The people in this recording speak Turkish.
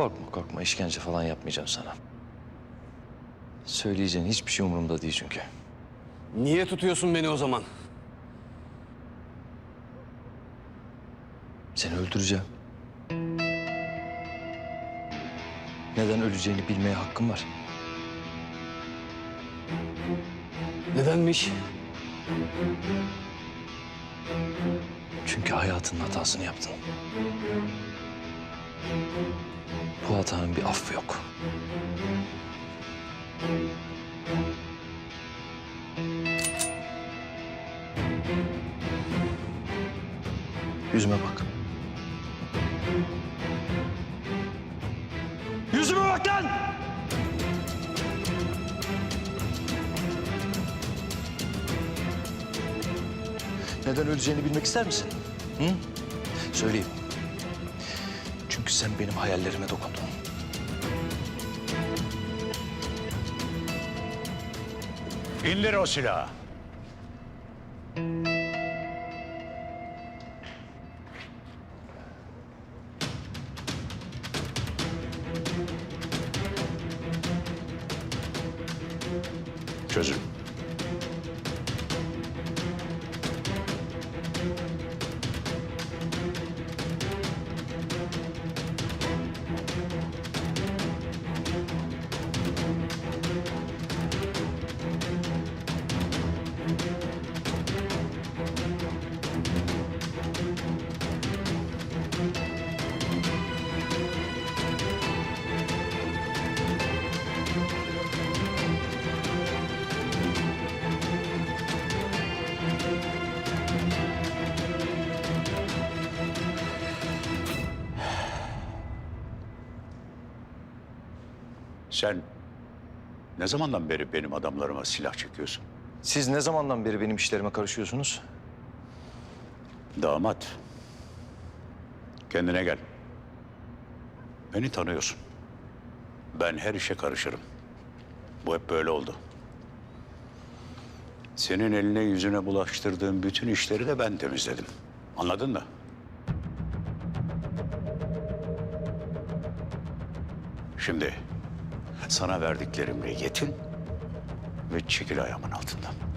Korkma korkma işkence falan yapmayacağım sana. Söyleyeceğin hiçbir şey umurumda değil çünkü. Niye tutuyorsun beni o zaman? Seni öldüreceğim. Neden öleceğini bilmeye hakkım var. Nedenmiş? Çünkü hayatının hatasını yaptın. Hatanın bir affı yok. Yüzüme bak. Yüzüme bak lan! Neden öleceğini bilmek ister misin? Hı? Söyleyeyim. Çünkü sen benim hayallerime dokundun. İndir o silahı. Çözün. Sen ne zamandan beri benim adamlarıma silah çekiyorsun? Siz ne zamandan beri benim işlerime karışıyorsunuz? Damat. Kendine gel. Beni tanıyorsun. Ben her işe karışırım. Bu hep böyle oldu. Senin eline yüzüne bulaştırdığım bütün işleri de ben temizledim. Anladın mı? Şimdi sana verdiklerimle yetin ve çekil ayağımın altından.